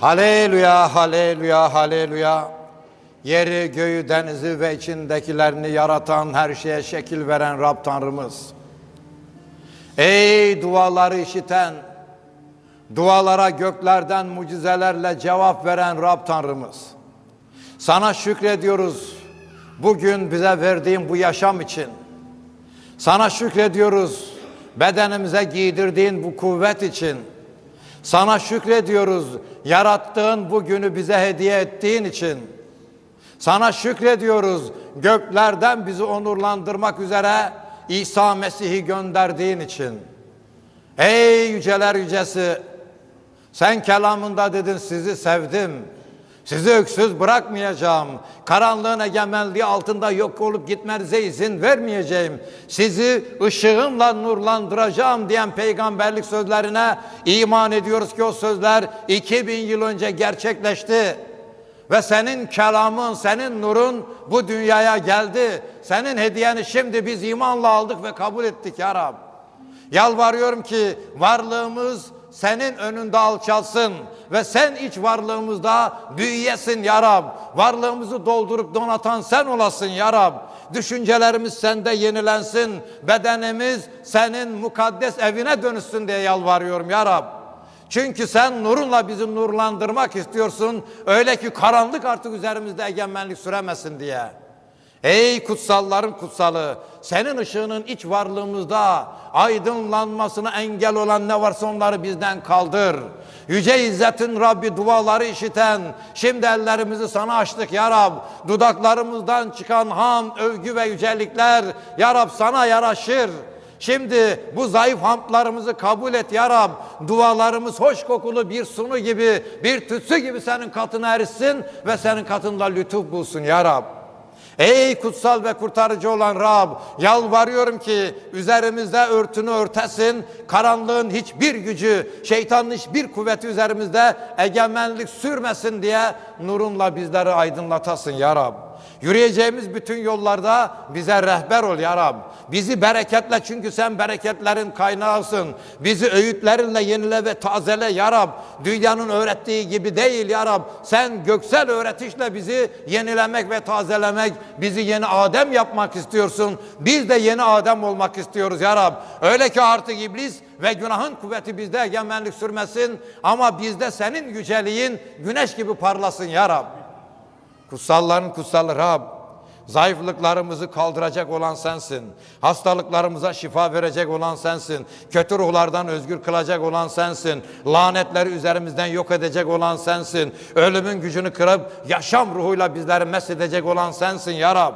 Haleluya, haleluya, haleluya. Yeri, göğü, denizi ve içindekilerini yaratan, her şeye şekil veren Rab Tanrımız. Ey duaları işiten, dualara göklerden mucizelerle cevap veren Rab Tanrımız. Sana şükrediyoruz bugün bize verdiğin bu yaşam için. Sana şükrediyoruz bedenimize giydirdiğin bu kuvvet için. Sana şükrediyoruz yarattığın bu günü bize hediye ettiğin için. Sana şükrediyoruz göklerden bizi onurlandırmak üzere İsa Mesih'i gönderdiğin için. Ey yüceler yücesi sen kelamında dedin sizi sevdim. Sizi öksüz bırakmayacağım. Karanlığın egemenliği altında yok olup gitmenize izin vermeyeceğim. Sizi ışığımla nurlandıracağım diyen peygamberlik sözlerine iman ediyoruz ki o sözler 2000 yıl önce gerçekleşti. Ve senin kelamın, senin nurun bu dünyaya geldi. Senin hediyeni şimdi biz imanla aldık ve kabul ettik ya Rab. Yalvarıyorum ki varlığımız senin önünde alçalsın ve sen iç varlığımızda büyüyesin ya Rab. Varlığımızı doldurup donatan sen olasın ya Rab. Düşüncelerimiz sende yenilensin. Bedenimiz senin mukaddes evine dönüşsün diye yalvarıyorum ya Rab. Çünkü sen nurunla bizi nurlandırmak istiyorsun. Öyle ki karanlık artık üzerimizde egemenlik süremesin diye. Ey kutsalların kutsalı, senin ışığının iç varlığımızda aydınlanmasına engel olan ne varsa onları bizden kaldır. Yüce İzzet'in Rabbi duaları işiten, şimdi ellerimizi sana açtık ya Rab. Dudaklarımızdan çıkan ham, övgü ve yücelikler ya Rab sana yaraşır. Şimdi bu zayıf hamdlarımızı kabul et ya Rab. Dualarımız hoş kokulu bir sunu gibi, bir tütsü gibi senin katına erişsin ve senin katında lütuf bulsun ya Rab. Ey kutsal ve kurtarıcı olan Rab, yalvarıyorum ki üzerimizde örtünü örtesin, karanlığın hiçbir gücü, şeytanın hiçbir kuvveti üzerimizde egemenlik sürmesin diye nurunla bizleri aydınlatasın ya Rab. Yürüyeceğimiz bütün yollarda bize rehber ol ya Rab. Bizi bereketle çünkü sen bereketlerin kaynağısın. Bizi öğütlerinle yenile ve tazele ya Rab. Dünyanın öğrettiği gibi değil ya Rab. Sen göksel öğretişle bizi yenilemek ve tazelemek, bizi yeni Adem yapmak istiyorsun. Biz de yeni Adem olmak istiyoruz ya Rab. Öyle ki artık iblis ve günahın kuvveti bizde egemenlik sürmesin ama bizde senin yüceliğin güneş gibi parlasın ya Rab. Kutsalların kutsalı Rab. Zayıflıklarımızı kaldıracak olan sensin. Hastalıklarımıza şifa verecek olan sensin. Kötü ruhlardan özgür kılacak olan sensin. Lanetleri üzerimizden yok edecek olan sensin. Ölümün gücünü kırıp yaşam ruhuyla bizleri mesedecek olan sensin ya Rab.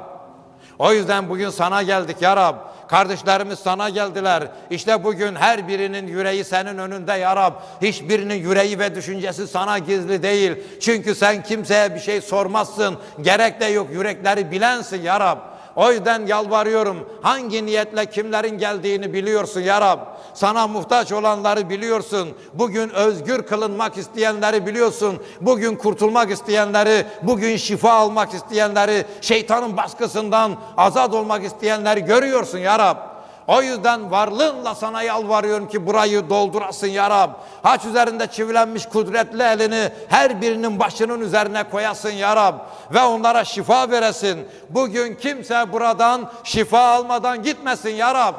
O yüzden bugün sana geldik ya Rab. Kardeşlerimiz sana geldiler. İşte bugün her birinin yüreği senin önünde ya Rab. Hiçbirinin yüreği ve düşüncesi sana gizli değil. Çünkü sen kimseye bir şey sormazsın. Gerek de yok yürekleri bilensin ya Rab. O yüzden yalvarıyorum. Hangi niyetle kimlerin geldiğini biliyorsun ya Rab. Sana muhtaç olanları biliyorsun. Bugün özgür kılınmak isteyenleri biliyorsun. Bugün kurtulmak isteyenleri, bugün şifa almak isteyenleri, şeytanın baskısından azat olmak isteyenleri görüyorsun ya Rab. O yüzden varlığınla sana yalvarıyorum ki burayı doldurasın ya Rab. Haç üzerinde çivilenmiş kudretli elini her birinin başının üzerine koyasın ya Rab. Ve onlara şifa veresin. Bugün kimse buradan şifa almadan gitmesin ya Rab.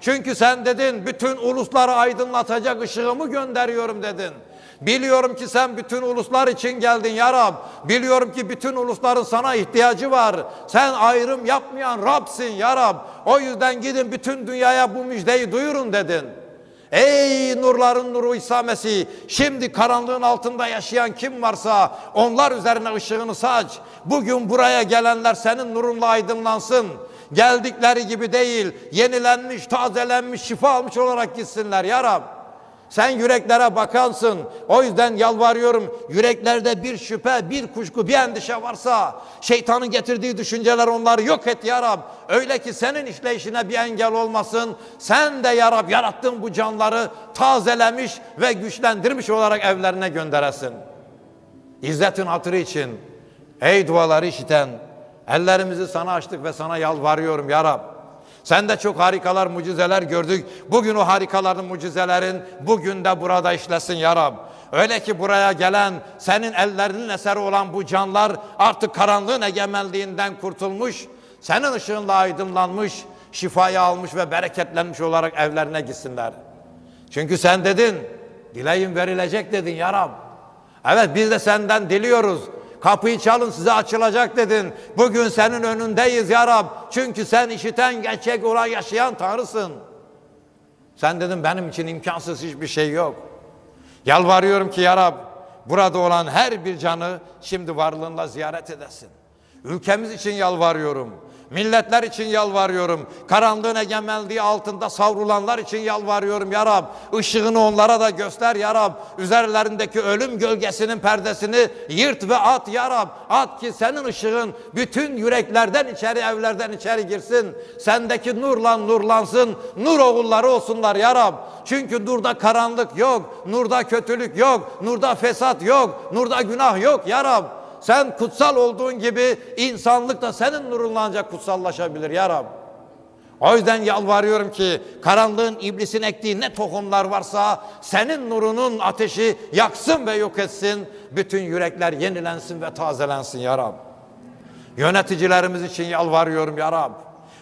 Çünkü sen dedin bütün ulusları aydınlatacak ışığımı gönderiyorum dedin. Biliyorum ki sen bütün uluslar için geldin ya Rab. Biliyorum ki bütün ulusların sana ihtiyacı var. Sen ayrım yapmayan Rabsin ya Rab. O yüzden gidin bütün dünyaya bu müjdeyi duyurun dedin. Ey nurların nuru İsa Mesih, şimdi karanlığın altında yaşayan kim varsa onlar üzerine ışığını saç. Bugün buraya gelenler senin nurunla aydınlansın. Geldikleri gibi değil, yenilenmiş, tazelenmiş, şifa almış olarak gitsinler ya Rab. Sen yüreklere bakansın. O yüzden yalvarıyorum. Yüreklerde bir şüphe, bir kuşku, bir endişe varsa şeytanın getirdiği düşünceler onları yok et ya Rab. Öyle ki senin işleyişine bir engel olmasın. Sen de ya Rab yarattığın bu canları tazelemiş ve güçlendirmiş olarak evlerine gönderesin. İzzetin hatırı için ey duaları işiten ellerimizi sana açtık ve sana yalvarıyorum ya Rab. Sen de çok harikalar, mucizeler gördük. Bugün o harikaların, mucizelerin bugün de burada işlesin ya Rab. Öyle ki buraya gelen senin ellerinin eseri olan bu canlar artık karanlığın egemenliğinden kurtulmuş, senin ışığınla aydınlanmış, şifayı almış ve bereketlenmiş olarak evlerine gitsinler. Çünkü sen dedin, dileğin verilecek dedin ya Rab. Evet biz de senden diliyoruz. Kapıyı çalın size açılacak dedin. Bugün senin önündeyiz ya Rab. Çünkü sen işiten, gerçek olan, yaşayan Tanrısın. Sen dedim benim için imkansız hiçbir şey yok. Yalvarıyorum ki ya Rab burada olan her bir canı şimdi varlığında ziyaret edesin. Ülkemiz için yalvarıyorum. Milletler için yalvarıyorum. Karanlığın egemenliği altında savrulanlar için yalvarıyorum ya Rab. Işığını onlara da göster ya Rab. Üzerlerindeki ölüm gölgesinin perdesini yırt ve at ya Rab. At ki senin ışığın bütün yüreklerden içeri, evlerden içeri girsin. Sendeki nurla nurlansın. Nur oğulları olsunlar ya Rab. Çünkü nurda karanlık yok. Nurda kötülük yok. Nurda fesat yok. Nurda günah yok ya Rab. Sen kutsal olduğun gibi insanlık da senin nurunla ancak kutsallaşabilir ya Rab. O yüzden yalvarıyorum ki karanlığın iblisin ektiği ne tohumlar varsa senin nurunun ateşi yaksın ve yok etsin. Bütün yürekler yenilensin ve tazelensin ya Rab. Yöneticilerimiz için yalvarıyorum ya Rab.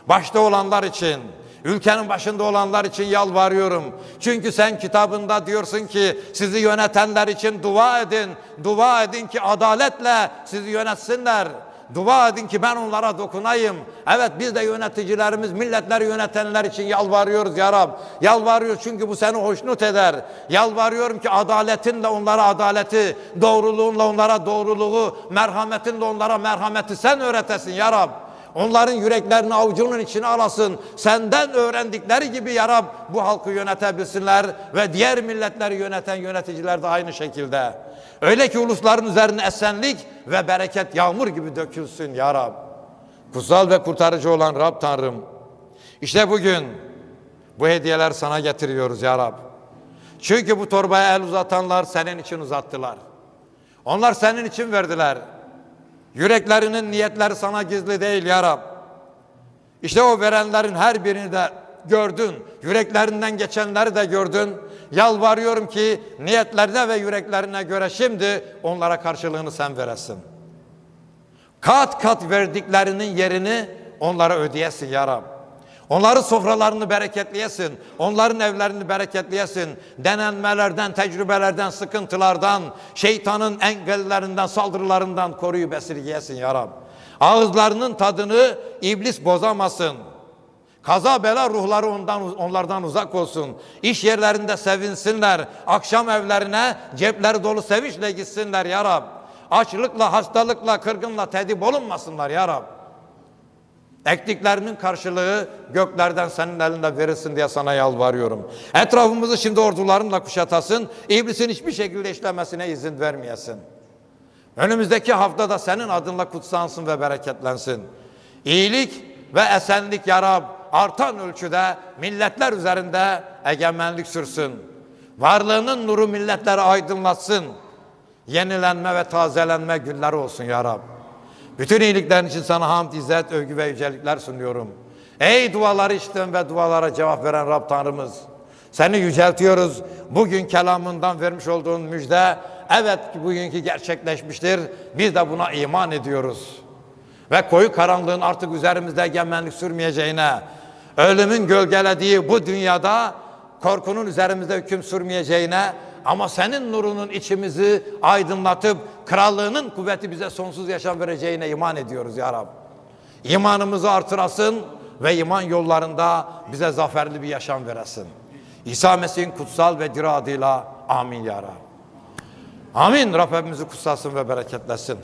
Başta olanlar için, ülkenin başında olanlar için yalvarıyorum. Çünkü sen kitabında diyorsun ki sizi yönetenler için dua edin. Dua edin ki adaletle sizi yönetsinler. Dua edin ki ben onlara dokunayım. Evet biz de yöneticilerimiz, milletleri yönetenler için yalvarıyoruz ya Rab. Yalvarıyoruz çünkü bu seni hoşnut eder. Yalvarıyorum ki adaletinle onlara adaleti, doğruluğunla onlara doğruluğu, merhametinle onlara merhameti sen öğretesin ya Rab. Onların yüreklerini avucunun içine alasın. Senden öğrendikleri gibi ya Rab bu halkı yönetebilsinler ve diğer milletleri yöneten yöneticiler de aynı şekilde. Öyle ki ulusların üzerine esenlik ve bereket yağmur gibi dökülsün ya Rab. Kutsal ve kurtarıcı olan Rab Tanrım. İşte bugün bu hediyeler sana getiriyoruz ya Rab. Çünkü bu torbaya el uzatanlar senin için uzattılar. Onlar senin için verdiler. Yüreklerinin niyetleri sana gizli değil ya Rab. İşte o verenlerin her birini de gördün. Yüreklerinden geçenleri de gördün. Yalvarıyorum ki niyetlerine ve yüreklerine göre şimdi onlara karşılığını sen veresin. Kat kat verdiklerinin yerini onlara ödeyesin ya Rab. Onların sofralarını bereketleyesin. Onların evlerini bereketleyesin. Denenmelerden, tecrübelerden, sıkıntılardan, şeytanın engellerinden, saldırılarından koruyup esirgeyesin ya Rab. Ağızlarının tadını iblis bozamasın. Kaza bela ruhları ondan, onlardan uzak olsun. İş yerlerinde sevinsinler. Akşam evlerine cepleri dolu sevinçle gitsinler ya Rab. Açlıkla, hastalıkla, kırgınla tedip olunmasınlar ya Rab. Ektiklerinin karşılığı göklerden senin elinde verilsin diye sana yalvarıyorum. Etrafımızı şimdi ordularınla kuşatasın. İblisin hiçbir şekilde işlemesine izin vermeyesin. Önümüzdeki haftada senin adınla kutsansın ve bereketlensin. İyilik ve esenlik ya Rab artan ölçüde milletler üzerinde egemenlik sürsün. Varlığının nuru milletleri aydınlatsın. Yenilenme ve tazelenme günleri olsun ya Rab. Bütün iyiliklerin için sana hamd, izzet, övgü ve yücelikler sunuyorum. Ey duaları işiten ve dualara cevap veren Rab Tanrımız. Seni yüceltiyoruz. Bugün kelamından vermiş olduğun müjde evet bugünkü gerçekleşmiştir. Biz de buna iman ediyoruz. Ve koyu karanlığın artık üzerimizde egemenlik sürmeyeceğine, ölümün gölgelediği bu dünyada korkunun üzerimizde hüküm sürmeyeceğine ama senin nurunun içimizi aydınlatıp krallığının kuvveti bize sonsuz yaşam vereceğine iman ediyoruz ya Rab. İmanımızı artırasın ve iman yollarında bize zaferli bir yaşam veresin. İsa Mesih'in kutsal ve diri adıyla amin ya Rab. Amin. Rabbimizi kutsasın ve bereketlesin.